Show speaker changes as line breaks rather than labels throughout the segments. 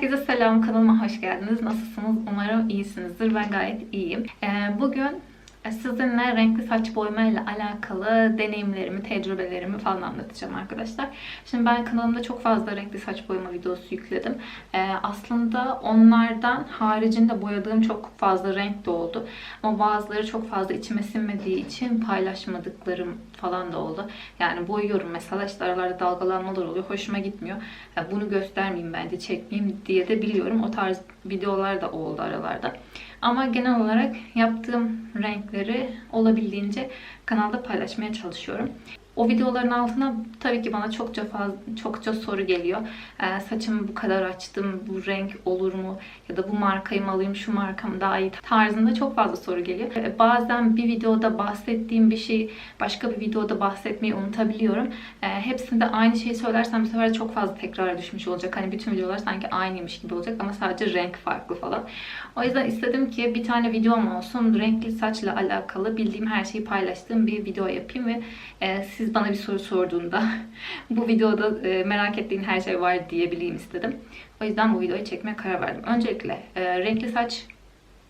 Herkese selam kanalıma hoş geldiniz. Nasılsınız? Umarım iyisinizdir. Ben gayet iyiyim. Ee, bugün sizinle renkli saç boyama ile alakalı deneyimlerimi, tecrübelerimi falan anlatacağım arkadaşlar. Şimdi ben kanalımda çok fazla renkli saç boyama videosu yükledim. Ee, aslında onlardan haricinde boyadığım çok fazla renk de oldu. Ama bazıları çok fazla içime sinmediği için paylaşmadıklarım falan da oldu. Yani boyuyorum mesela işte aralarda dalgalanmalar oluyor. Hoşuma gitmiyor. Ya bunu göstermeyeyim bence çekmeyeyim diye de biliyorum. O tarz videolar da oldu aralarda. Ama genel olarak yaptığım renkleri olabildiğince kanalda paylaşmaya çalışıyorum. O videoların altına tabii ki bana çokça fazla, çokça soru geliyor. Ee, saçımı bu kadar açtım, bu renk olur mu? Ya da bu markayı mı alayım, şu marka mı daha iyi? Tarzında çok fazla soru geliyor. Ee, bazen bir videoda bahsettiğim bir şeyi başka bir videoda bahsetmeyi unutabiliyorum. Ee, hepsinde aynı şeyi söylersem bu sefer çok fazla tekrar düşmüş olacak. Hani bütün videolar sanki aynıymış gibi olacak ama sadece renk farklı falan. O yüzden istedim ki bir tane videom olsun. Renkli saçla alakalı bildiğim her şeyi paylaştığım bir video yapayım ve e, siz bana bir soru sorduğunda bu videoda e, merak ettiğin her şey var diyebileyim istedim. O yüzden bu videoyu çekmeye karar verdim. Öncelikle e, renkli saç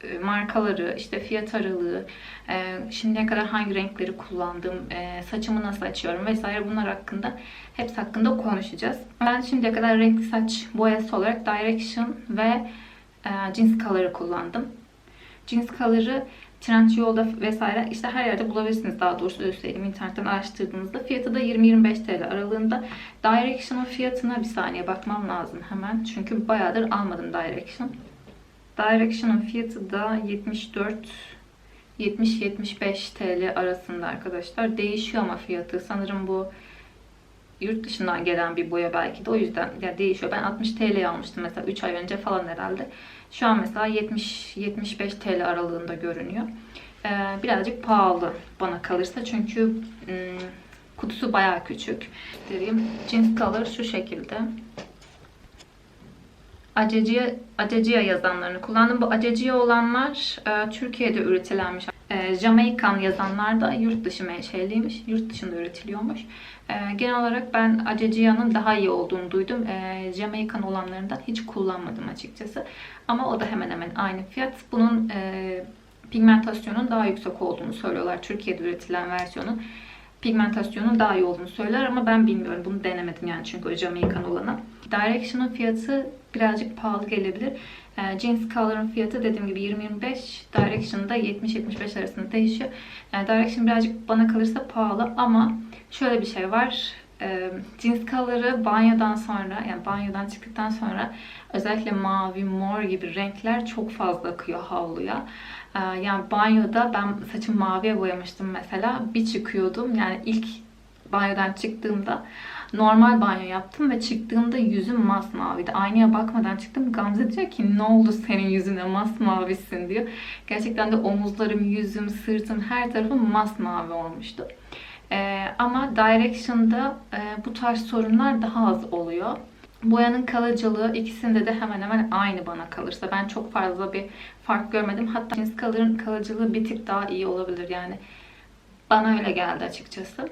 e, markaları, işte fiyat aralığı, e, şimdiye kadar hangi renkleri kullandım, e, saçımı nasıl açıyorum vesaire bunlar hakkında hepsi hakkında konuşacağız. Ben şimdiye kadar renkli saç boyası olarak Direction ve Jeans Color'ı kullandım. Jeans Color'ı Trendyol'da vesaire işte her yerde bulabilirsiniz daha doğrusu öyle söyleyeyim internetten araştırdığınızda. Fiyatı da 20-25 TL aralığında. Direction'ın fiyatına bir saniye bakmam lazım hemen. Çünkü bayağıdır almadım Direction. Direction'ın fiyatı da 74 70-75 TL arasında arkadaşlar. Değişiyor ama fiyatı. Sanırım bu yurt dışından gelen bir boya belki de o yüzden ya değişiyor. Ben 60 TL almıştım mesela 3 ay önce falan herhalde. Şu an mesela 70-75 TL aralığında görünüyor. Ee, birazcık pahalı bana kalırsa çünkü ım, kutusu bayağı küçük. Göstereyim. Jeans color şu şekilde. Aceciye, Aceciye yazanlarını kullandım. Bu Aceciye olanlar e, Türkiye'de üretilenmiş. Jamaikan yazanlar da yurt dışı menşeliymiş. Yurt dışında üretiliyormuş. E, genel olarak ben Acecia'nın daha iyi olduğunu duydum. E, Jamaikan olanlarından hiç kullanmadım açıkçası. Ama o da hemen hemen aynı fiyat. Bunun e, pigmentasyonun daha yüksek olduğunu söylüyorlar. Türkiye'de üretilen versiyonun pigmentasyonun daha iyi olduğunu söyler ama ben bilmiyorum. Bunu denemedim yani çünkü o Jamaican olanı. Direction'ın fiyatı birazcık pahalı gelebilir. E, Jeans Color'ın fiyatı dediğim gibi 20-25, Direction'da 70-75 arasında değişiyor. Yani Direction birazcık bana kalırsa pahalı ama şöyle bir şey var. E, jeans Color'ı banyodan sonra, yani banyodan çıktıktan sonra özellikle mavi, mor gibi renkler çok fazla akıyor havluya. E, yani banyoda ben saçımı maviye boyamıştım mesela. Bir çıkıyordum yani ilk banyodan çıktığımda normal banyo yaptım ve çıktığımda yüzüm masmaviydi. Aynaya bakmadan çıktım. Gamze diyor ki ne oldu senin yüzüne masmavisin diyor. Gerçekten de omuzlarım, yüzüm, sırtım her tarafım masmavi olmuştu. Ee, ama Direction'da e, bu tarz sorunlar daha az oluyor. Boyanın kalıcılığı ikisinde de hemen hemen aynı bana kalırsa. Ben çok fazla bir fark görmedim. Hatta Jeans Color'ın kalıcılığı bir tık daha iyi olabilir yani. Bana öyle geldi açıkçası.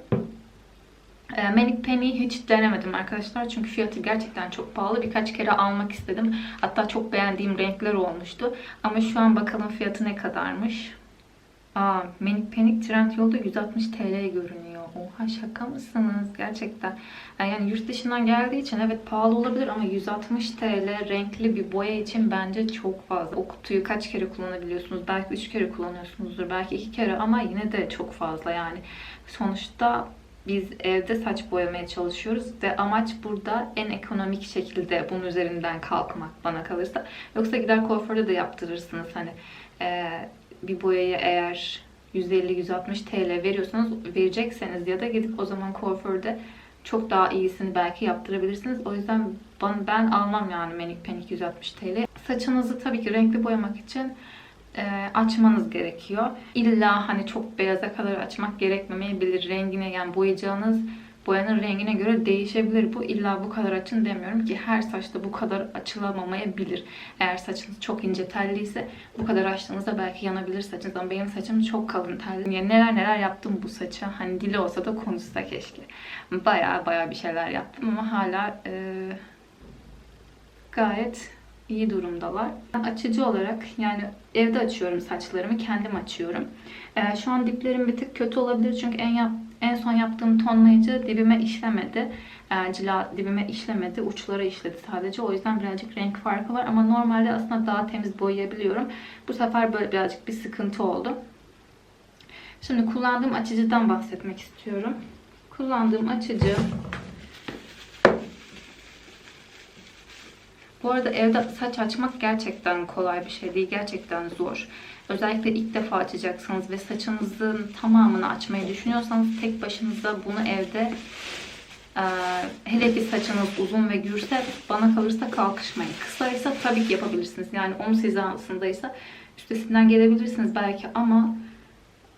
E, Manic Penny'i hiç denemedim arkadaşlar. Çünkü fiyatı gerçekten çok pahalı. Birkaç kere almak istedim. Hatta çok beğendiğim renkler olmuştu. Ama şu an bakalım fiyatı ne kadarmış. Aa, Manic Panic Trendyol'da 160 TL görünüyor. Oha şaka mısınız? Gerçekten. Yani yurt dışından geldiği için evet pahalı olabilir ama 160 TL renkli bir boya için bence çok fazla. O kutuyu kaç kere kullanabiliyorsunuz? Belki 3 kere kullanıyorsunuzdur. Belki 2 kere ama yine de çok fazla yani. Sonuçta biz evde saç boyamaya çalışıyoruz ve amaç burada en ekonomik şekilde bunun üzerinden kalkmak bana kalırsa. Yoksa gider kuaförde de yaptırırsınız hani e, bir boyayı eğer 150-160 TL veriyorsanız verecekseniz ya da gidip o zaman kuaförde çok daha iyisini belki yaptırabilirsiniz. O yüzden ben, ben almam yani Manik Panik 160 TL. Saçınızı tabii ki renkli boyamak için e, açmanız gerekiyor. İlla hani çok beyaza kadar açmak gerekmemeyebilir. Rengine yani boyayacağınız boyanın rengine göre değişebilir bu. İlla bu kadar açın demiyorum ki her saçta bu kadar açılamamayabilir. Eğer saçınız çok ince telliyse bu kadar açtığınızda belki yanabilir saçınız ama benim saçım çok kalın telli. Yani neler neler yaptım bu saça. Hani dili olsa da konuşsa keşke. Baya baya bir şeyler yaptım ama hala e, gayet iyi durumdalar. Ben açıcı olarak yani evde açıyorum saçlarımı, kendim açıyorum. Ee, şu an diplerim bir tık kötü olabilir çünkü en yap, en son yaptığım tonlayıcı dibime işlemedi. Ee, cila dibime işlemedi, uçlara işledi sadece. O yüzden birazcık renk farkı var ama normalde aslında daha temiz boyayabiliyorum. Bu sefer böyle birazcık bir sıkıntı oldu. Şimdi kullandığım açıcıdan bahsetmek istiyorum. Kullandığım açıcı Bu arada evde saç açmak gerçekten kolay bir şey değil. Gerçekten zor. Özellikle ilk defa açacaksınız ve saçınızın tamamını açmayı düşünüyorsanız tek başınıza bunu evde e, hele ki saçınız uzun ve gürse bana kalırsa kalkışmayın. Kısaysa tabii ki yapabilirsiniz. Yani omuz hizasındaysa üstesinden gelebilirsiniz belki ama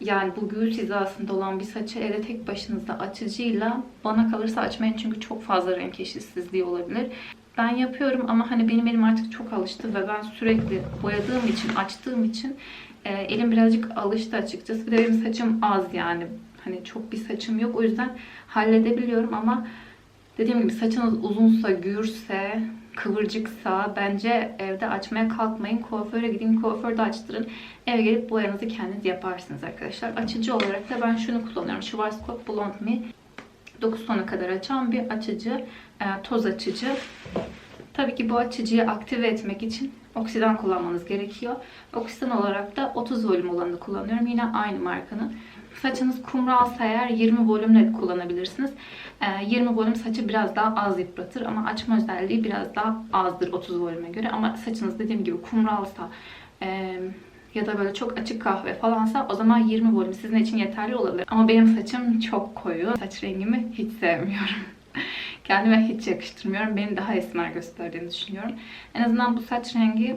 yani bu göğüs hizasında olan bir saçı evde tek başınıza açıcıyla bana kalırsa açmayın çünkü çok fazla renk eşitsizliği olabilir. Ben yapıyorum ama hani benim elim artık çok alıştı ve ben sürekli boyadığım için, açtığım için e, elim birazcık alıştı açıkçası. Bir de benim saçım az yani. Hani çok bir saçım yok. O yüzden halledebiliyorum ama dediğim gibi saçınız uzunsa, gürse, kıvırcıksa bence evde açmaya kalkmayın. Kuaföre gidin, kuaförde açtırın. Eve gelip boyanızı kendiniz yaparsınız arkadaşlar. Açıcı olarak da ben şunu kullanıyorum. Schwarzkopf Blond Me 9 tona kadar açan bir açıcı, e, toz açıcı. Tabii ki bu açıcıyı aktive etmek için oksidan kullanmanız gerekiyor. Oksidan olarak da 30 volüm olanı kullanıyorum. Yine aynı markanın. Saçınız kumralsa eğer 20 volümle kullanabilirsiniz. 20 volüm saçı biraz daha az yıpratır ama açma özelliği biraz daha azdır 30 volüme göre. Ama saçınız dediğim gibi kumralsa e, ya da böyle çok açık kahve falansa o zaman 20 volüm sizin için yeterli olabilir. Ama benim saçım çok koyu. Saç rengimi hiç sevmiyorum. Kendime hiç yakıştırmıyorum. Beni daha esmer gösterdiğini düşünüyorum. En azından bu saç rengi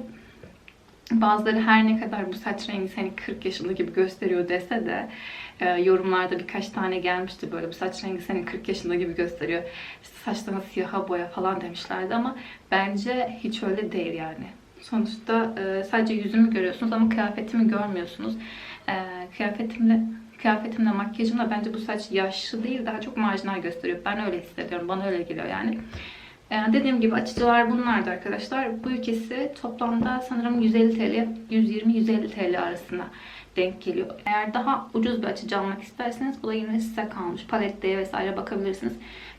Bazıları her ne kadar bu saç rengi seni 40 yaşında gibi gösteriyor dese de e, yorumlarda birkaç tane gelmişti böyle bu saç rengi seni 40 yaşında gibi gösteriyor. İşte saçlarına siyaha boya falan demişlerdi ama bence hiç öyle değil yani. Sonuçta e, sadece yüzümü görüyorsunuz ama kıyafetimi görmüyorsunuz. E, kıyafetimle kıyafetimle makyajımla bence bu saç yaşlı değil daha çok marjinal gösteriyor. Ben öyle hissediyorum. Bana öyle geliyor yani. Ee, dediğim gibi açıcılar bunlardı arkadaşlar. Bu ikisi toplamda sanırım 150 TL, 120-150 TL arasında denk geliyor. Eğer daha ucuz bir açıcı almak isterseniz bu da yine size kalmış. Paletteye vesaire bakabilirsiniz.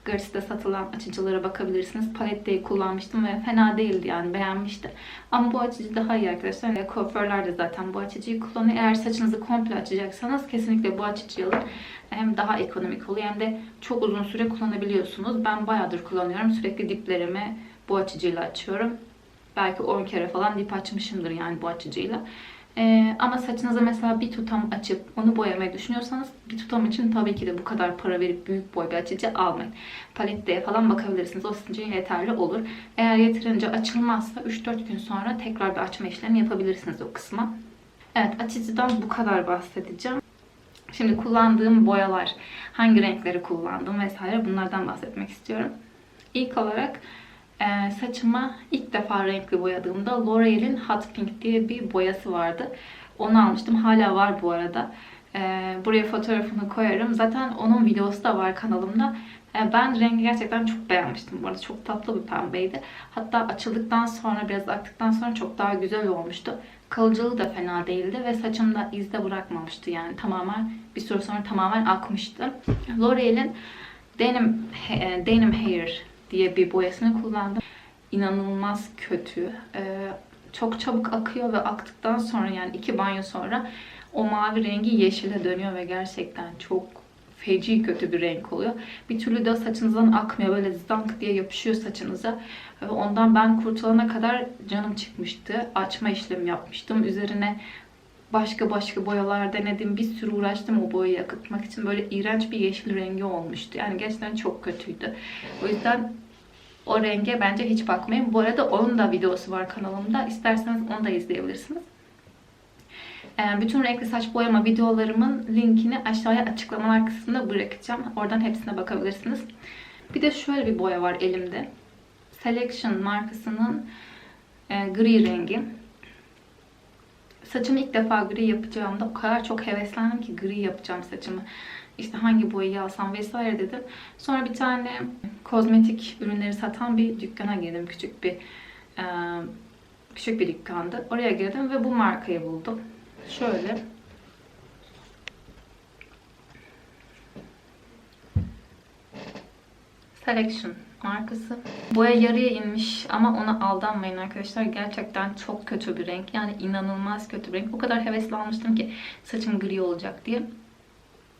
Gratis'te satılan açıcılara bakabilirsiniz. Paletteyi kullanmıştım ve fena değildi yani beğenmişti. Ama bu açıcı daha iyi arkadaşlar. Ve kuaförler de zaten bu açıcıyı kullanıyor. Eğer saçınızı komple açacaksanız kesinlikle bu açıcıyı alın. Hem daha ekonomik oluyor hem de çok uzun süre kullanabiliyorsunuz. Ben bayağıdır kullanıyorum. Sürekli diplerimi bu açıcıyla açıyorum. Belki 10 kere falan dip açmışımdır yani bu açıcıyla. Ee, ama saçınıza mesela bir tutam açıp onu boyamayı düşünüyorsanız bir tutam için tabii ki de bu kadar para verip büyük boy bir açıcı almayın. Paletteye falan bakabilirsiniz. O sizin için yeterli olur. Eğer yeterince açılmazsa 3-4 gün sonra tekrar bir açma işlemi yapabilirsiniz o kısma. Evet açıcıdan bu kadar bahsedeceğim. Şimdi kullandığım boyalar, hangi renkleri kullandım vesaire bunlardan bahsetmek istiyorum. İlk olarak e, saçıma ilk defa renkli boyadığımda L'Oreal'in Hot Pink diye bir boyası vardı. Onu almıştım. Hala var bu arada. E, buraya fotoğrafını koyarım. Zaten onun videosu da var kanalımda. E, ben rengi gerçekten çok beğenmiştim. Bu arada çok tatlı bir pembeydi. Hatta açıldıktan sonra biraz aktıktan sonra çok daha güzel olmuştu. Kalıcılığı da fena değildi ve saçımda iz de bırakmamıştı yani tamamen bir süre sonra tamamen akmıştı. L'Oreal'in Denim, e, Denim Hair diye bir boyasını kullandım. İnanılmaz kötü. Ee, çok çabuk akıyor ve aktıktan sonra yani iki banyo sonra o mavi rengi yeşile dönüyor ve gerçekten çok feci kötü bir renk oluyor. Bir türlü de saçınızdan akmıyor. Böyle zank diye yapışıyor saçınıza. Ve ondan ben kurtulana kadar canım çıkmıştı. Açma işlemi yapmıştım. Üzerine başka başka boyalar denedim. Bir sürü uğraştım o boyayı akıtmak için. Böyle iğrenç bir yeşil rengi olmuştu. Yani gerçekten çok kötüydü. O yüzden o renge bence hiç bakmayın. Bu arada onun da videosu var kanalımda. İsterseniz onu da izleyebilirsiniz. Ee, bütün renkli saç boyama videolarımın linkini aşağıya açıklamalar kısmında bırakacağım. Oradan hepsine bakabilirsiniz. Bir de şöyle bir boya var elimde. Selection markasının e, gri rengi. Saçımı ilk defa gri yapacağımda o kadar çok heveslendim ki gri yapacağım saçımı. İşte hangi boyayı alsam vesaire dedim. Sonra bir tane kozmetik ürünleri satan bir dükkana girdim. Küçük bir e, Küçük bir dükkandı. Oraya girdim ve bu markayı buldum. Şöyle. Selection markası. Boya yarıya inmiş ama ona aldanmayın arkadaşlar. Gerçekten çok kötü bir renk. Yani inanılmaz kötü bir renk. O kadar hevesli almıştım ki saçım gri olacak diye.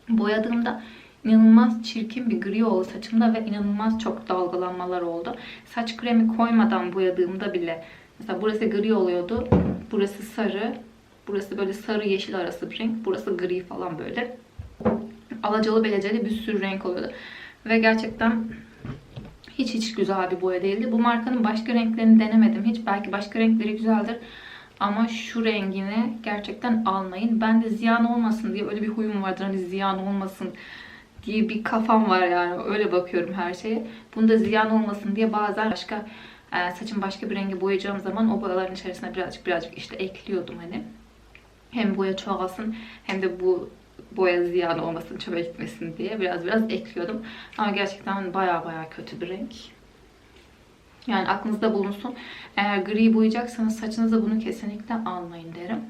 Boyadığımda inanılmaz çirkin bir gri oldu saçımda ve inanılmaz çok dalgalanmalar oldu. Saç kremi koymadan boyadığımda bile mesela burası gri oluyordu. Burası sarı. Burası böyle sarı yeşil arası bir renk. Burası gri falan böyle. Alacalı beleceli bir sürü renk oluyordu. Ve gerçekten hiç hiç güzel bir boya değildi. Bu markanın başka renklerini denemedim. Hiç belki başka renkleri güzeldir. Ama şu rengini gerçekten almayın. Ben de ziyan olmasın diye öyle bir huyum vardır. Hani ziyan olmasın diye bir kafam var yani. Öyle bakıyorum her şeye. Bunda ziyan olmasın diye bazen başka e, saçım başka bir rengi boyayacağım zaman o boyaların içerisine birazcık birazcık işte ekliyordum hani. Hem boya çoğalsın hem de bu boya ziyan olmasın, çöpe gitmesin diye biraz biraz ekliyordum. Ama gerçekten baya baya kötü bir renk. Yani aklınızda bulunsun. Eğer gri boyayacaksanız saçınıza bunu kesinlikle almayın derim.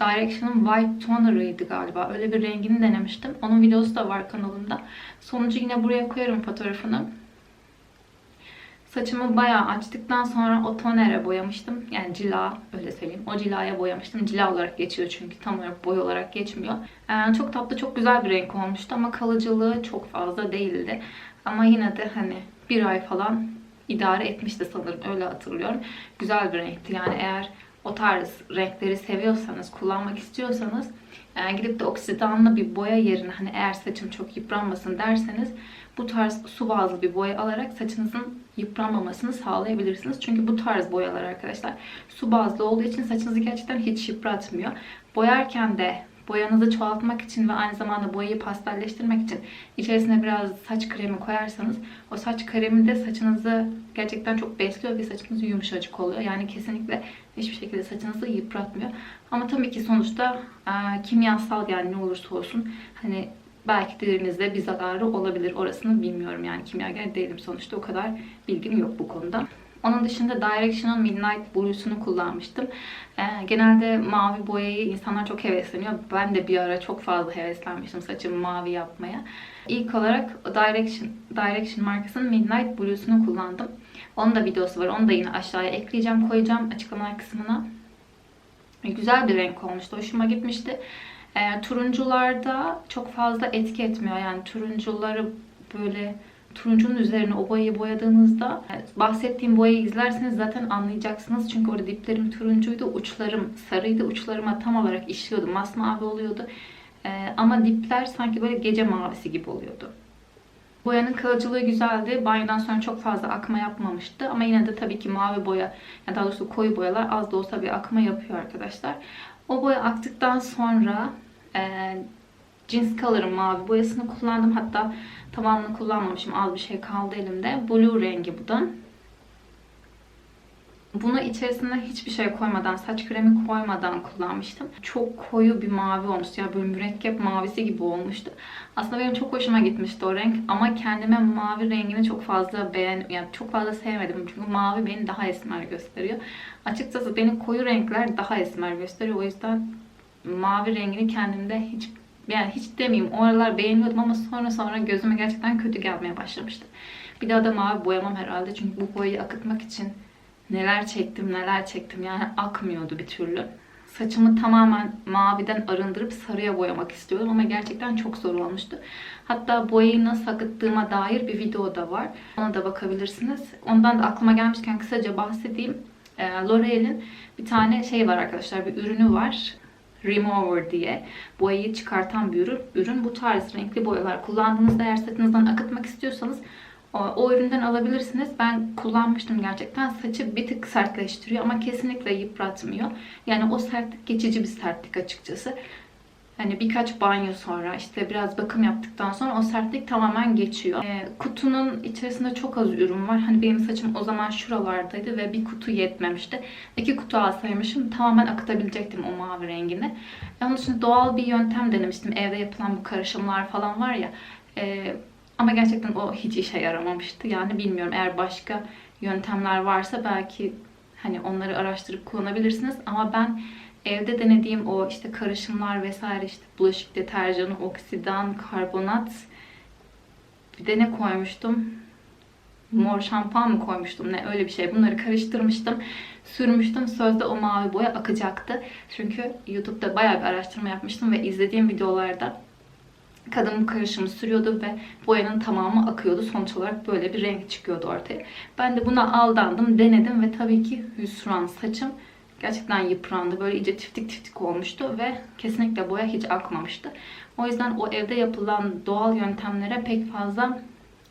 Direction'ın White Toner'ıydı galiba. Öyle bir rengini denemiştim. Onun videosu da var kanalımda. Sonucu yine buraya koyarım fotoğrafını. Saçımı bayağı açtıktan sonra o tonere boyamıştım. Yani cila öyle söyleyeyim. O cilaya boyamıştım. Cila olarak geçiyor çünkü tam olarak boy olarak geçmiyor. Ee, çok tatlı, çok güzel bir renk olmuştu ama kalıcılığı çok fazla değildi. Ama yine de hani bir ay falan idare etmişti sanırım. Öyle hatırlıyorum. Güzel bir renkti. Yani eğer o tarz renkleri seviyorsanız, kullanmak istiyorsanız yani gidip de oksidanlı bir boya yerine hani eğer saçım çok yıpranmasın derseniz bu tarz su bazlı bir boya alarak saçınızın yıpranmamasını sağlayabilirsiniz. Çünkü bu tarz boyalar arkadaşlar su bazlı olduğu için saçınızı gerçekten hiç yıpratmıyor. Boyarken de boyanızı çoğaltmak için ve aynı zamanda boyayı pastelleştirmek için içerisine biraz saç kremi koyarsanız o saç kremi de saçınızı gerçekten çok besliyor ve saçınız yumuşacık oluyor. Yani kesinlikle hiçbir şekilde saçınızı yıpratmıyor. Ama tabii ki sonuçta e, kimyasal yani ne olursa olsun hani belki derinizde bir zararı olabilir. Orasını bilmiyorum yani kimyager değilim sonuçta o kadar bilgim yok bu konuda. Onun dışında Direction'ın Midnight Blue'sunu kullanmıştım. Ee, genelde mavi boyayı insanlar çok hevesleniyor. Ben de bir ara çok fazla heveslenmiştim saçımı mavi yapmaya. İlk olarak Direction, Direction markasının Midnight Blue'sunu kullandım. Onun da videosu var. Onu da yine aşağıya ekleyeceğim, koyacağım açıklama kısmına. Güzel bir renk olmuştu. Hoşuma gitmişti. E, turuncularda çok fazla etki etmiyor. Yani turuncuları böyle turuncunun üzerine o boyayı boyadığınızda e, bahsettiğim boyayı izlerseniz zaten anlayacaksınız. Çünkü orada diplerim turuncuydu, uçlarım sarıydı. Uçlarıma tam olarak işliyordu. Masmavi oluyordu. E, ama dipler sanki böyle gece mavisi gibi oluyordu. Boyanın kalıcılığı güzeldi. Banyodan sonra çok fazla akma yapmamıştı. Ama yine de tabii ki mavi boya, ya daha doğrusu koyu boyalar az da olsa bir akma yapıyor arkadaşlar. O boya aktıktan sonra e, Jeans Color'ın mavi boyasını kullandım. Hatta tamamını kullanmamışım. Az bir şey kaldı elimde. Blue rengi bu da. Bunu içerisine hiçbir şey koymadan, saç kremi koymadan kullanmıştım. Çok koyu bir mavi olmuştu. Yani böyle mürekkep mavisi gibi olmuştu. Aslında benim çok hoşuma gitmişti o renk. Ama kendime mavi rengini çok fazla beğen, yani çok fazla sevmedim. Çünkü mavi beni daha esmer gösteriyor. Açıkçası beni koyu renkler daha esmer gösteriyor. O yüzden mavi rengini kendimde hiç yani hiç demeyeyim o aralar beğeniyordum ama sonra sonra gözüme gerçekten kötü gelmeye başlamıştı. Bir daha da mavi boyamam herhalde çünkü bu boyayı akıtmak için neler çektim neler çektim yani akmıyordu bir türlü. Saçımı tamamen maviden arındırıp sarıya boyamak istiyordum ama gerçekten çok zor olmuştu. Hatta boyayı nasıl akıttığıma dair bir video da var. Ona da bakabilirsiniz. Ondan da aklıma gelmişken kısaca bahsedeyim. Ee, L'Oreal'in bir tane şey var arkadaşlar, bir ürünü var. Remover diye boyayı çıkartan bir ürün. ürün. Bu tarz renkli boyalar kullandığınızda eğer saçınızdan akıtmak istiyorsanız o, o üründen alabilirsiniz. Ben kullanmıştım gerçekten. Saçı bir tık sertleştiriyor ama kesinlikle yıpratmıyor. Yani o sertlik geçici bir sertlik açıkçası. Hani birkaç banyo sonra işte biraz bakım yaptıktan sonra o sertlik tamamen geçiyor. E, kutunun içerisinde çok az ürün var. Hani benim saçım o zaman şuralardaydı ve bir kutu yetmemişti. İki kutu alsaymışım tamamen akıtabilecektim o mavi rengini. E, onun için doğal bir yöntem denemiştim. Evde yapılan bu karışımlar falan var ya. E, ama gerçekten o hiç işe yaramamıştı. Yani bilmiyorum eğer başka yöntemler varsa belki Hani onları araştırıp kullanabilirsiniz. Ama ben evde denediğim o işte karışımlar vesaire işte bulaşık deterjanı, oksidan, karbonat bir de ne koymuştum? Mor şampuan mı koymuştum ne öyle bir şey. Bunları karıştırmıştım. Sürmüştüm. Sözde o mavi boya akacaktı. Çünkü YouTube'da bayağı bir araştırma yapmıştım ve izlediğim videolarda kadın bu karışımı sürüyordu ve boyanın tamamı akıyordu. Sonuç olarak böyle bir renk çıkıyordu ortaya. Ben de buna aldandım, denedim ve tabii ki hüsran saçım gerçekten yıprandı. Böyle iyice tiftik tiftik olmuştu ve kesinlikle boya hiç akmamıştı. O yüzden o evde yapılan doğal yöntemlere pek fazla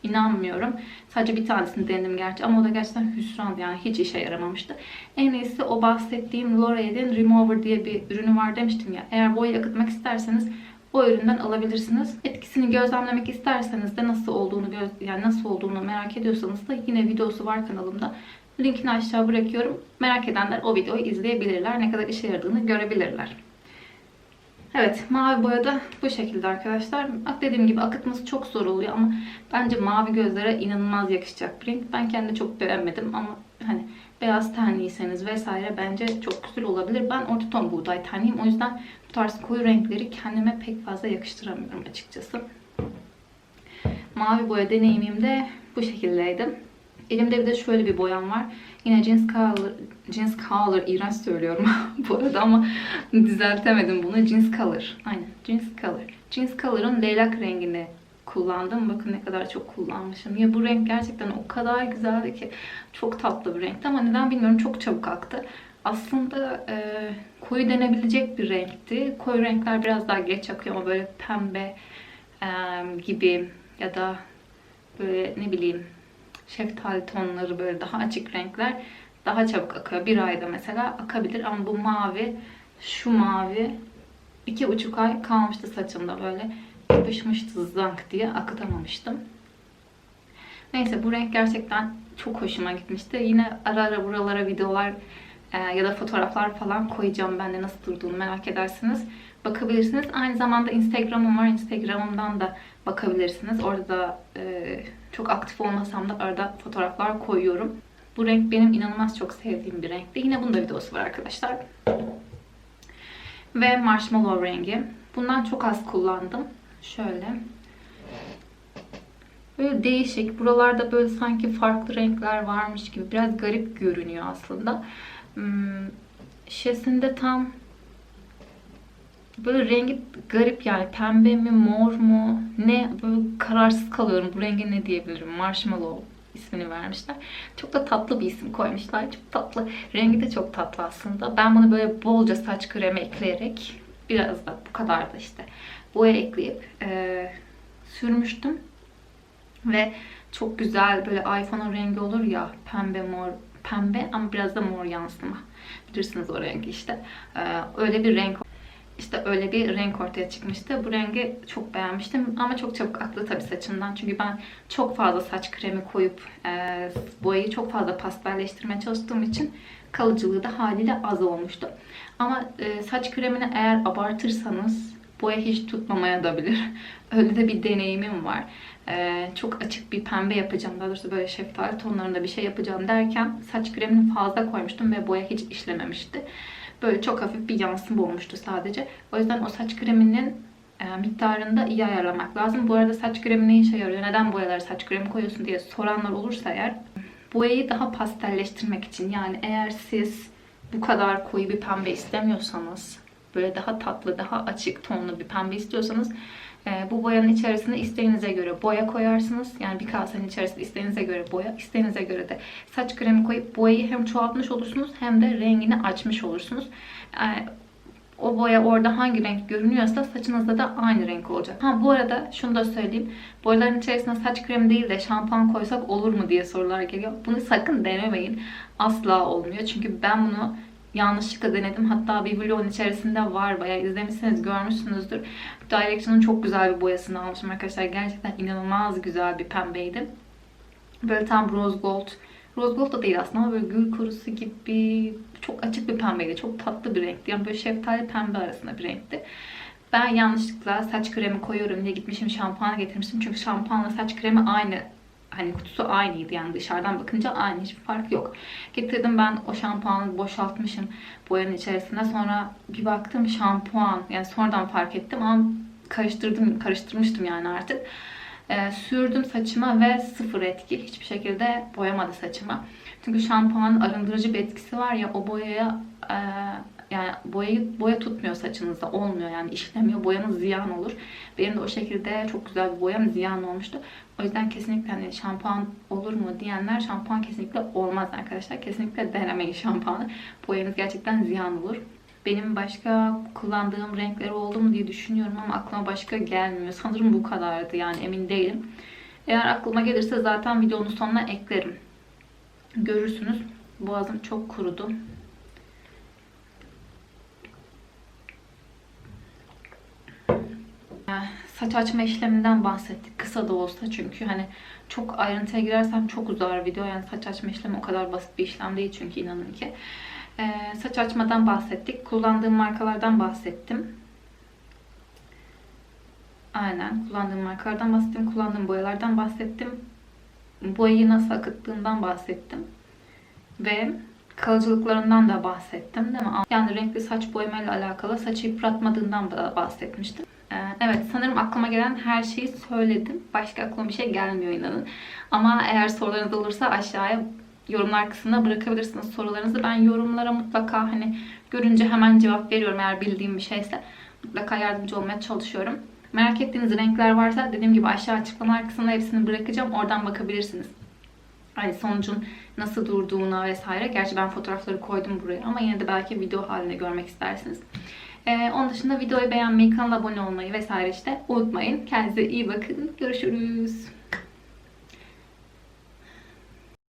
inanmıyorum. Sadece bir tanesini denedim gerçi ama o da gerçekten hüsrandı yani hiç işe yaramamıştı. En iyisi o bahsettiğim L'Oreal'in Remover diye bir ürünü var demiştim ya. Eğer boyayı akıtmak isterseniz o üründen alabilirsiniz. Etkisini gözlemlemek isterseniz de nasıl olduğunu yani nasıl olduğunu merak ediyorsanız da yine videosu var kanalımda. Linkini aşağı bırakıyorum. Merak edenler o videoyu izleyebilirler. Ne kadar işe yaradığını görebilirler. Evet mavi boya da bu şekilde arkadaşlar. Dediğim gibi akıtması çok zor oluyor ama bence mavi gözlere inanılmaz yakışacak bir renk. Ben kendi çok beğenmedim ama hani beyaz tenliyseniz vesaire bence çok güzel olabilir. Ben orta ton buğday tenliyim. O yüzden bu tarz koyu renkleri kendime pek fazla yakıştıramıyorum açıkçası. Mavi boya deneyimim de bu şekildeydi. Elimde bir de şöyle bir boyam var. Yine Jeans Color, Jeans Color, iğrenç söylüyorum bu arada ama düzeltemedim bunu. Jeans Color, aynen Jeans Color. Jeans Color'ın leylak rengini kullandım. Bakın ne kadar çok kullanmışım. Ya bu renk gerçekten o kadar güzeldi ki çok tatlı bir renkti ama neden bilmiyorum çok çabuk aktı. Aslında e, koyu denebilecek bir renkti. Koyu renkler biraz daha geç akıyor ama böyle pembe e, gibi ya da böyle ne bileyim şeftali tonları böyle daha açık renkler daha çabuk akıyor. Bir ayda mesela akabilir ama bu mavi, şu mavi iki buçuk ay kalmıştı saçımda böyle yapışmıştı zank diye akıtamamıştım. Neyse bu renk gerçekten çok hoşuma gitmişti. Yine ara ara buralara videolar e, ya da fotoğraflar falan koyacağım ben de nasıl durduğunu merak edersiniz. Bakabilirsiniz. Aynı zamanda Instagram'ım var. Instagram'ımdan da bakabilirsiniz. Orada da e, çok aktif olmasam da arada fotoğraflar koyuyorum. Bu renk benim inanılmaz çok sevdiğim bir renkti. Yine bunda videosu var arkadaşlar. Ve marshmallow rengi. Bundan çok az kullandım. Şöyle. Böyle değişik. Buralarda böyle sanki farklı renkler varmış gibi. Biraz garip görünüyor aslında. Hmm, şişesinde tam böyle rengi garip yani. Pembe mi, mor mu, ne? Böyle kararsız kalıyorum. Bu rengi ne diyebilirim? Marshmallow ismini vermişler. Çok da tatlı bir isim koymuşlar. Çok tatlı. Rengi de çok tatlı aslında. Ben bunu böyle bolca saç kremi ekleyerek biraz da bu kadar da işte boya ekleyip e, sürmüştüm. Ve çok güzel böyle iPhone'un rengi olur ya pembe mor pembe ama biraz da mor yansıma. Bilirsiniz o rengi işte. E, öyle bir renk işte öyle bir renk ortaya çıkmıştı. Bu rengi çok beğenmiştim ama çok çabuk aktı tabii saçımdan. Çünkü ben çok fazla saç kremi koyup e, boyayı çok fazla pastelleştirmeye çalıştığım için kalıcılığı da haliyle az olmuştu. Ama e, saç kremini eğer abartırsanız boya hiç tutmamaya da bilir. Öyle de bir deneyimim var. Ee, çok açık bir pembe yapacağım. Daha doğrusu böyle şeftali tonlarında bir şey yapacağım derken saç kremini fazla koymuştum ve boya hiç işlememişti. Böyle çok hafif bir yansıma olmuştu sadece. O yüzden o saç kreminin e, miktarını da iyi ayarlamak lazım. Bu arada saç kremi ne işe yarıyor? Neden boyalara saç kremi koyuyorsun diye soranlar olursa eğer boyayı daha pastelleştirmek için yani eğer siz bu kadar koyu bir pembe istemiyorsanız böyle daha tatlı, daha açık tonlu bir pembe istiyorsanız e, bu boyanın içerisine isteğinize göre boya koyarsınız. Yani bir kasenin içerisinde isteğinize göre boya, isteğinize göre de saç kremi koyup boyayı hem çoğaltmış olursunuz hem de rengini açmış olursunuz. E, o boya orada hangi renk görünüyorsa saçınızda da aynı renk olacak. Ha bu arada şunu da söyleyeyim. Boyaların içerisine saç kremi değil de şampuan koysak olur mu diye sorular geliyor. Bunu sakın denemeyin. Asla olmuyor. Çünkü ben bunu yanlışlıkla denedim. Hatta bir vlogun içerisinde var. Bayağı izlemişsiniz, görmüşsünüzdür. Direction'ın çok güzel bir boyasını almışım arkadaşlar. Gerçekten inanılmaz güzel bir pembeydi. Böyle tam rose gold. Rose gold da değil aslında ama böyle gül kurusu gibi çok açık bir pembeydi. Çok tatlı bir renkti. Yani böyle şeftali pembe arasında bir renkti. Ben yanlışlıkla saç kremi koyuyorum diye gitmişim şampuan getirmiştim. Çünkü şampuanla saç kremi aynı hani kutusu aynıydı yani dışarıdan bakınca aynı hiçbir fark yok. Getirdim ben o şampuanı boşaltmışım boyanın içerisine. Sonra bir baktım şampuan yani sonradan fark ettim ama karıştırdım karıştırmıştım yani artık. Ee, sürdüm saçıma ve sıfır etki. Hiçbir şekilde boyamadı saçıma. Çünkü şampuanın arındırıcı bir etkisi var ya o boyaya e, yani boyayı boya tutmuyor saçınızda olmuyor yani işlemiyor boyanız ziyan olur. Benim de o şekilde çok güzel bir boyam ziyan olmuştu. O yüzden kesinlikle hani şampuan olur mu diyenler şampuan kesinlikle olmaz arkadaşlar. Kesinlikle denemeyin şampuanı. Boyanız gerçekten ziyan olur. Benim başka kullandığım renkleri oldu mu diye düşünüyorum ama aklıma başka gelmiyor. Sanırım bu kadardı yani emin değilim. Eğer aklıma gelirse zaten videonun sonuna eklerim. Görürsünüz. Boğazım çok kurudu. Saç açma işleminden bahsettik. Kısa da olsa çünkü hani çok ayrıntıya girersem çok uzar video. Yani saç açma işlemi o kadar basit bir işlem değil çünkü inanın ki. Ee, saç açmadan bahsettik. Kullandığım markalardan bahsettim. Aynen. Kullandığım markalardan bahsettim. Kullandığım boyalardan bahsettim. Boyayı nasıl akıttığımdan bahsettim. Ve kalıcılıklarından da bahsettim değil mi? Yani renkli saç boyamayla alakalı saçı yıpratmadığından da bahsetmiştim. Evet sanırım aklıma gelen her şeyi söyledim. Başka aklıma bir şey gelmiyor inanın. Ama eğer sorularınız olursa aşağıya yorumlar kısmına bırakabilirsiniz sorularınızı. Ben yorumlara mutlaka hani görünce hemen cevap veriyorum eğer bildiğim bir şeyse. Mutlaka yardımcı olmaya çalışıyorum. Merak ettiğiniz renkler varsa dediğim gibi aşağı açıklama kısmına hepsini bırakacağım. Oradan bakabilirsiniz. Hani sonucun nasıl durduğuna vesaire. Gerçi ben fotoğrafları koydum buraya ama yine de belki video halinde görmek istersiniz. Ee, onun dışında videoyu beğenmeyi, kanala abone olmayı vesaire işte unutmayın. Kendinize iyi bakın. Görüşürüz.